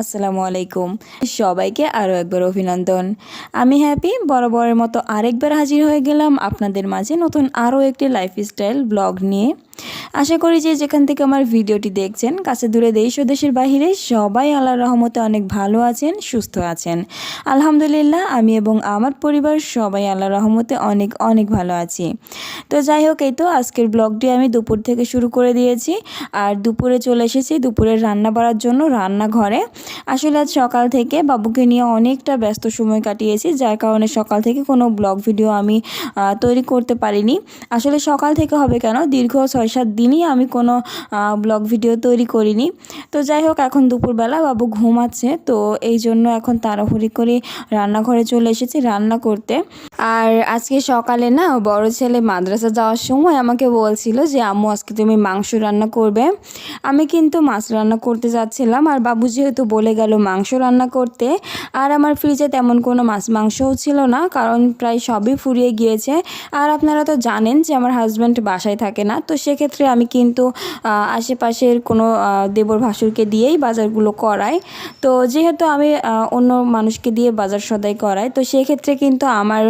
আসসালামু আলাইকুম। সবাইকে আরও একবার অভিনন্দন। আমি হ্যাপি, বরাবরের মতো আরেকবার হাজির হয়ে গেলাম আপনাদের মাঝে নতুন আরও একটি লাইফস্টাইল ব্লগ নিয়ে। আশা করি যে যেখান থেকে আমার ভিডিওটি দেখছেন, কাছে দূরে দেশ ও দেশের বাহিরে সবাই আল্লাহর রহমতে অনেক ভালো আছেন, সুস্থ আছেন। আলহামদুলিল্লাহ, আমি এবং আমার পরিবার সবাই আল্লাহ রহমতে অনেক অনেক ভালো আছি। তো যাই হোক, এই তো আজকের ব্লগটি আমি দুপুর থেকে শুরু করে দিয়েছি। আর দুপুরে চলে এসেছি দুপুরের রান্না বাড়ার জন্য রান্নাঘরে। আসলে আজ সকাল থেকে বাবুকে নিয়ে অনেকটা ব্যস্ত সময় কাটিয়েছি, যার কারণে সকাল থেকে কোনো ব্লগ ভিডিও আমি তৈরি করতে পারিনি। আসলে সকাল থেকে হবে কেন? দীর্ঘ ছয় সাত দিনই আমি কোনো ব্লগ ভিডিও তৈরি করিনি। তো যাই হোক, এখন দুপুরবেলা বাবু ঘুমাচ্ছে, তো এই জন্য এখন তাড়াহুড়ি করে রান্নাঘরে চলে এসেছি রান্না করতে। আর আজকে সকালে না, বড় ছেলে মাদ্রাসা যাওয়ার সময় আমাকে বলছিল যে, আম্মু, আজকে তুমি মাংস রান্না করবে। আমি কিন্তু মাছ রান্না করতে যাচ্ছিলাম, আর বাবু যেহেতু বলে গেল মাংস রান্না করতে। আর আমার ফ্রিজে তেমন কোনো মাছ মাংসও ছিল না, কারণ প্রায় সবই ফুরিয়ে গিয়েছে। আর আপনারা তো জানেন যে আমার হাজব্যান্ড বাসায় থাকে না, তো সেক্ষেত্রে আমি কিন্তু আশেপাশের কোনো দেবর ভাসুরকে দিয়েই বাজারগুলো করাই। তো যেহেতু আমি অন্য মানুষকে দিয়ে বাজার সদাই করাই, তো সেক্ষেত্রে কিন্তু আমার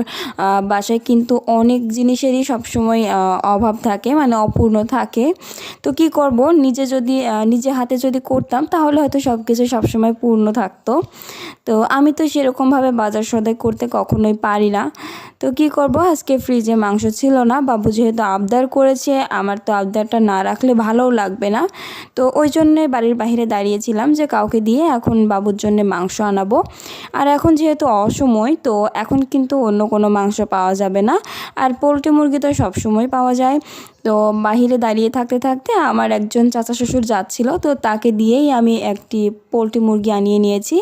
বাসায় কিন্তু অনেক জিনিসেরই সবসময় অভাব থাকে মানে অপূর্ণ থাকে। তো কি করব? নিজে যদি নিজে হাতে যদি করতাম, তাহলে হয়তো সব কিছু সবসময় পূর্ণ থাকতো। তো আমি তো সেরকমভাবে বাজার সদাই করতে কখনোই পারি না। তো কি করব? আজকে ফ্রিজে মাংস ছিল না। বাবু যেহেতু আবদার করেছে, আমার তো আবদারটা না রাখলে ভালোও লাগবে না। তো ওই জন্যে বাড়ির বাইরে দাঁড়িয়েছিলাম যে কাউকে দিয়ে এখন বাবুর জন্য মাংস আনাবো। আর এখন যেহেতু অসময়, তো এখন কিন্তু অন্য কোনো মাংস পাওয়া যাবে না। আর পোলট্রি মুরগি তো সবসময় পাওয়া যায়। তো বাহিরে দাঁড়িয়ে থাকতে থাকতে আমার একজন চাচা শ্বশুর যাচ্ছিল, তো তাকে দিয়েই আমি একটি পোলট্রি মুরগি আনিয়ে নিয়েছি।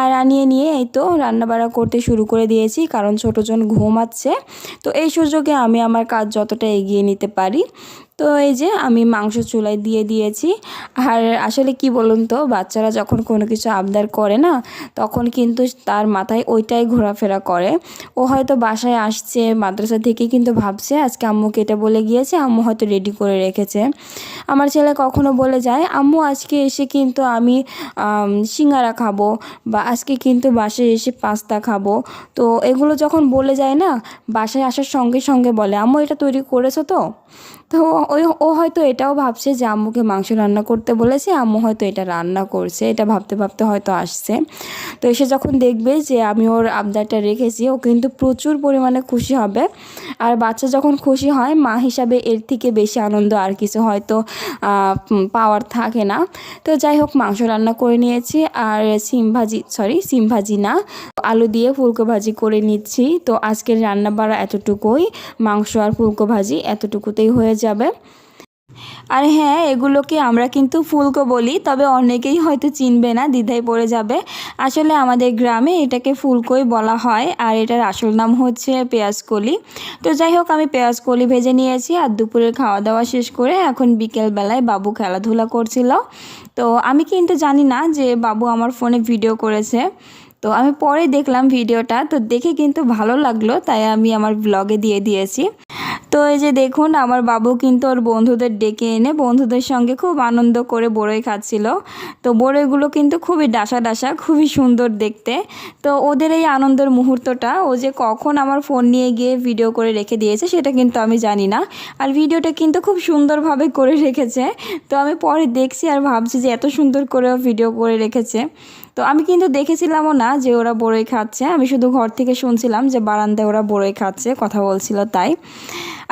আর আনিয়ে নিয়ে এই তো রান্নাবাড়া করতে শুরু করে দিয়েছি, কারণ ছোটোজন ঘুমাচ্ছে। তো এই সুযোগে আমি আমার কাজ যতটা এগিয়ে নিতে পারি তো এই যে আমি মাংস চুলায় দিয়ে দিয়েছি। আর আসলে কি বলুন তো বাচ্চারা যখন কোনো কিছু আবদার করে না তখন কিন্তু তার মাথায় ওইটাই ঘোরাফেরা করে। ও হয়তো বাসায় আসছে মাদ্রাসা থেকে কিন্তু ভাবছে আজকে আম্মুকে এটা বলে গিয়েছে আম্মু হয়তো রেডি করে রেখেছে। আমার ছেলে কখনো বলে যায় আম্মু আজকে এসে কিন্তু আমি আম, সিঙ্গারা খাব বা আজকে কিন্তু বাসায় এসে পাস্তা খাব। তো এগুলো যখন বলে যায় না বাসায় আসার সঙ্গে সঙ্গে বলে আম্মু এটা তৈরি করেছ তো? তো ওই ও হয়তো এটাও ভাবছে যে আম্মুকে মাংস রান্না করতে বলেছে, আম্মু হয়তো এটা রান্না করছে, এটা ভাবতে ভাবতে হয়তো আসছে। তো এসে যখন দেখবে যে আমি ওর আবদারটা রেখেছি, ও কিন্তু প্রচুর পরিমাণে খুশি হবে। আর বাচ্চা যখন খুশি হয়, মা হিসাবে এর থেকে বেশি আনন্দ আর কিছু হয়তো পাওয়ার থাকে না। তো যাই হোক, মাংস রান্না করে নিয়েছি। আর সিম ভাজি সরি সিম ভাজি না, আলু দিয়ে ফুলকো ভাজি করে নিচ্ছি। তো আজকের রান্না বাড়া এতটুকুই। মাংস আর ফুলকো ভাজি এতটুকুতেই হয়ে যাবে। আর হ্যাঁ এগুলোকে আমরা কিন্তু ফুলকো বলি, তবে অনেকেই হয়তো চিনবে না, দ্বিধায় পড়ে যাবে। আসলে আমাদের গ্রামে এটাকে ফুলকোই বলা হয়, আর এটার আসল নাম হচ্ছে পেঁয়াজকলি তো যাই হোক, আমি পেঁয়াজকলি ভেজে নিয়েছি, আর দুপুরের খাওয়া দাওয়া শেষ করে এখন বিকেলবেলায় বাবু খেলাধুলা করছিল। তো আমি কিন্তু জানি না যে বাবু আমার ফোনে ভিডিও করেছে। তো আমি পরে দেখলাম ভিডিওটা, তো দেখে কিন্তু ভালো লাগল, তাই আমি আমার ব্লগে দিয়ে দিয়েছি। তো এই যে দেখুন, আমার বাবু কিন্তু ওর বন্ধুদের ডেকে এনে বন্ধুদের সঙ্গে খুব আনন্দ করে বড়ই খাচ্ছিল। তো বড়ইগুলো কিন্তু খুবই ডাসা ডাসা, খুবই সুন্দর দেখতে। তো ওদের এই আনন্দের মুহূর্তটা, ও যে কখন আমার ফোন নিয়ে গিয়ে ভিডিও করে রেখে দিয়েছে, সেটা কিন্তু আমি জানি না। আর ভিডিওটা কিন্তু খুব সুন্দরভাবে করে রেখেছে। তো আমি পরে দেখছি আর ভাবছি যে এত সুন্দর করে ভিডিও করে রেখেছে। তো আমি কিন্তু দেখেছিলামও না যে ওরা বড়ই খাচ্ছে। আমি শুধু ঘর থেকে শুনছিলাম যে বারান্দায় ওরা বড়ই খাচ্ছে, কথা বলছিল তাই।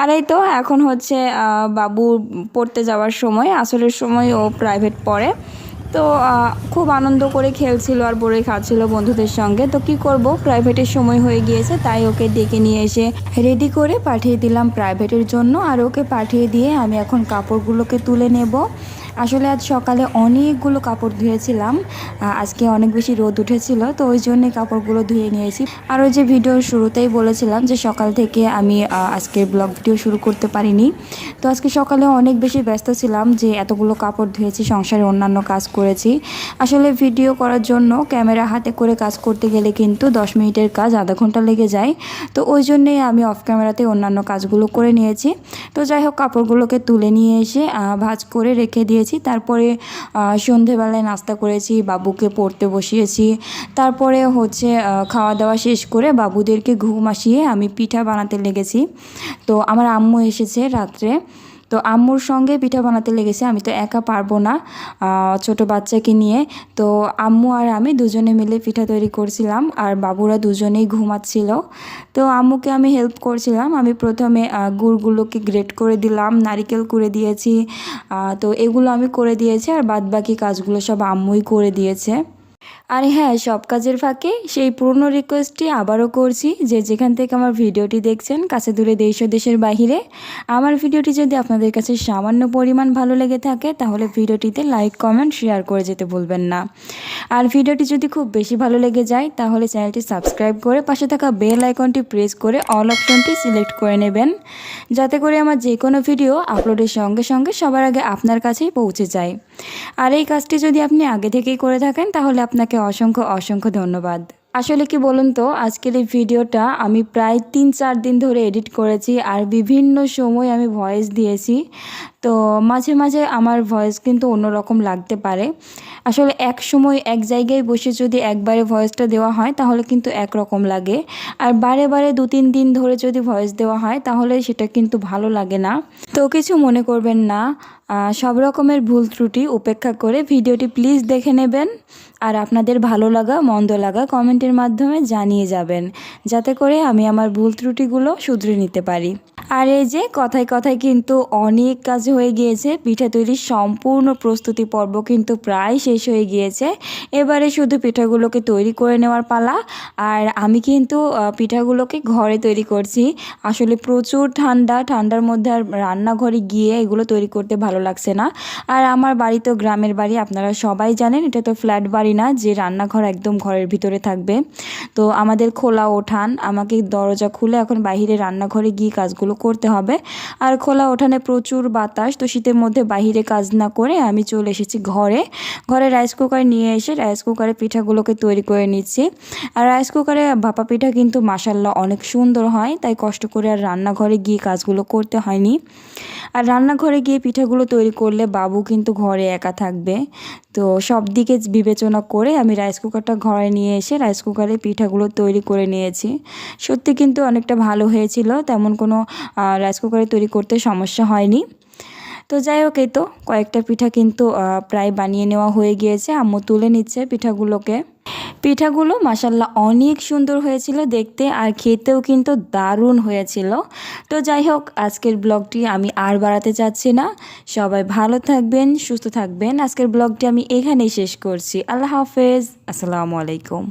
আর এই তো এখন হচ্ছে বাবু পড়তে যাওয়ার সময় আসলের সময় ও প্রাইভেট পড়ে। তো খুব আনন্দ করে খেলছিল আর বড়ই খাচ্ছিল বন্ধুদের সঙ্গে। তো কি করব প্রাইভেটের সময় হয়ে গিয়েছে, তাই ওকে ডেকে নিয়ে এসে রেডি করে পাঠিয়ে দিলাম প্রাইভেটের জন্য। আর ওকে পাঠিয়ে দিয়ে আমি এখন কাপড়গুলোকে তুলে নেব। আসলে আজ সকালে অনেকগুলো কাপড় ধুয়েছিলাম আজকে অনেক বেশি রোদ উঠেছিল, তো ওই জন্যে কাপড়গুলো ধুয়ে নিয়েছি। আর ওই যে ভিডিওর শুরুতেই বলেছিলাম যে সকাল থেকে আমি আজকের ব্লগ ভিডিও শুরু করতে পারিনি। তো আজকে সকালে অনেক বেশি ব্যস্ত ছিলাম যে এতগুলো কাপড় ধুয়েছি, সংসারে অন্যান্য কাজ করেছি। আসলে ভিডিও করার জন্য ক্যামেরা হাতে করে কাজ করতে গেলে কিন্তু দশ মিনিটের কাজ আধা ঘণ্টা লেগে যায়। তো ওই জন্যেই আমি অফ ক্যামেরাতে অন্যান্য কাজগুলো করে নিয়েছি। তো যাই হোক, কাপড়গুলোকে তুলে নিয়ে এসে ভাঁজ করে রেখে দিয়ে বসিয়েছি তারপরে সন্ধেবেলায় নাস্তা করেছি, বাবুকে পড়তে বসিয়েছি। তারপরে হচ্ছে খাওয়া দাওয়া শেষ করে বাবুদেরকে ঘুম আসিয়ে আমি পিঠা বানাতে লেগেছি। তো আমার আম্মু এসেছে রাত্রে। তো আম্মুর সঙ্গে পিঠা বানাতে লেগেছে, আমি তো একা পারব না ছোট বাচ্চাকে নিয়ে। তো আম্মু আর আমি দুজনে মিলে পিঠা তৈরি করছিলাম, আর বাবুরা দুজনেই ঘুমাচ্ছিল। তো আম্মুকে আমি হেল্প করছিলাম, আমি প্রথমে গুড়গুলোকে গ্রেট করে দিলাম, নারিকেল করে দিয়েছি তো এগুলো আমি করে দিয়েছি, আর বাদ বাকি কাজগুলো সব আম্মুই করে দিয়েছে। আর হ্যাঁ সব কাজের ফাঁকে সেই পুরনো রিকোয়েস্টটি আবারও করছি যে যেখান থেকে আমার ভিডিওটি দেখছেন, কাছে দূরে দেশ দেশের বাহিরে, আমার ভিডিওটি যদি আপনাদের কাছে সামান্য পরিমাণ ভালো লেগে থাকে, তাহলে ভিডিওটিতে লাইক কমেন্ট শেয়ার করে যেতে ভুলবেন না। আর ভিডিওটি যদি খুব বেশি ভালো লেগে যায়, তাহলে চ্যানেলটি সাবস্ক্রাইব করে পাশে থাকা বেল আইকনটি প্রেস করে অল অপশনটি সিলেক্ট করে নেবেন, যাতে করে আমার যে কোনো ভিডিও আপলোডের সঙ্গে সঙ্গে সবার আগে আপনার কাছেই পৌঁছে যায়। আর এই কাজটি যদি আপনি আগে থেকেই করে থাকেন, তাহলে আপনাকে অসংখ্য অসংখ্য ধন্যবাদ। আসলে কি বলুন তো, আজকের এই ভিডিওটা আমি প্রায় তিন চার দিন ধরে এডিট করেছি আর বিভিন্ন সময় আমি ভয়েস দিয়েছি। তো মাঝে মাঝে আমার ভয়েস কিন্তু অন্যরকম লাগতে পারে। আসলে এক সময় এক জায়গায় বসে যদি একবারে ভয়েসটা দেওয়া হয়, তাহলে কিন্তু একরকম লাগে। আর বারে বারে দু তিন দিন ধরে যদি ভয়েস দেওয়া হয়, তাহলে সেটা কিন্তু ভালো লাগে না। তো কিছু মনে করবেন না সব রকমের ভুল ত্রুটি উপেক্ষা করে ভিডিওটি প্লিজ দেখে নেবেন। আর আপনাদের ভালো লাগা, মন্দ লাগা কমেন্টের মাধ্যমে জানিয়ে যাবেন, যাতে করে আমি আমার ভুল ত্রুটিগুলো শুধরে নিতে পারি। আর এই যে কথায় কথায় কিন্তু অনেক কাজ হয়ে গিয়েছে, পিঠা তৈরির সম্পূর্ণ প্রস্তুতি পর্ব কিন্তু প্রায় শেষ হয়ে গিয়েছে। এবারে শুধু পিঠাগুলোকে তৈরি করে নেওয়ার পালা, আর আমি কিন্তু পিঠাগুলোকে ঘরে তৈরি করছি। আসলে প্রচুর ঠান্ডা, ঠান্ডার মধ্যে আর রান্নাঘরে গিয়ে এগুলো তৈরি করতে ভালো লাগছে না। আর আমার বাড়ি তো গ্রামের বাড়ি, আপনারা সবাই জানেন, এটা তো ফ্ল্যাট বাড়ি না যে রান্নাঘর একদম ঘরের ভিতরে থাকবে। তো আমাদের খোলা ওঠান, আমাকে দরজা খুলে এখন বাইরে রান্নাঘরে গিয়ে কাজগুলো করতে হবে। আর খোলা ওঠানে প্রচুর বাতাস, তো শীতের মধ্যে বাহিরে কাজ না করে আমি চলে এসেছি ঘরে। ঘরে রাইস কুকার নিয়ে এসে রাইস কুকারে পিঠাগুলোকে তৈরি করে নিচ্ছি। আর রাইস কুকারে ভাপা পিঠা কিন্তু মাসাল্লাহ অনেক সুন্দর হয়, তাই কষ্ট করে আর রান্নাঘরে গিয়ে কাজগুলো করতে হয়নি। আর রান্নাঘরে গিয়ে পিঠাগুলো তৈরি করলে বাবু কিন্তু ঘরে একা থাকবে। তো সব দিকে বিবেচনা করে আমি রাইস কুকারটা ঘরে নিয়ে এসে রাইস কুকারে পিঠাগুলো তৈরি করে নিয়েছি। সত্যি কিন্তু অনেকটা ভালো হয়েছিল, তেমন কোনো রাইস কুকারে তৈরি করতে সমস্যা হয়নি। তো যাই হোক, এই তো কয়েকটা পিঠা কিন্তু প্রায় বানিয়ে নেওয়া হয়ে গিয়েছে। আম্মু তুলে নিচ্ছে পিঠাগুলোকে। পিঠাগুলো মাসাল্লাহ অনেক সুন্দর হয়েছিল দেখতে আর খেতেও কিন্তু দারুণ হয়েছিল। তো যাই হোক, আজকের ব্লগটি আমি আর বাড়াতে চাচ্ছি না। সবাই ভালো থাকবেন, সুস্থ থাকবেন। আজকের ব্লগটি আমি এখানেই শেষ করছি। আল্লাহ হাফেজ। আসসালামু আলাইকুম।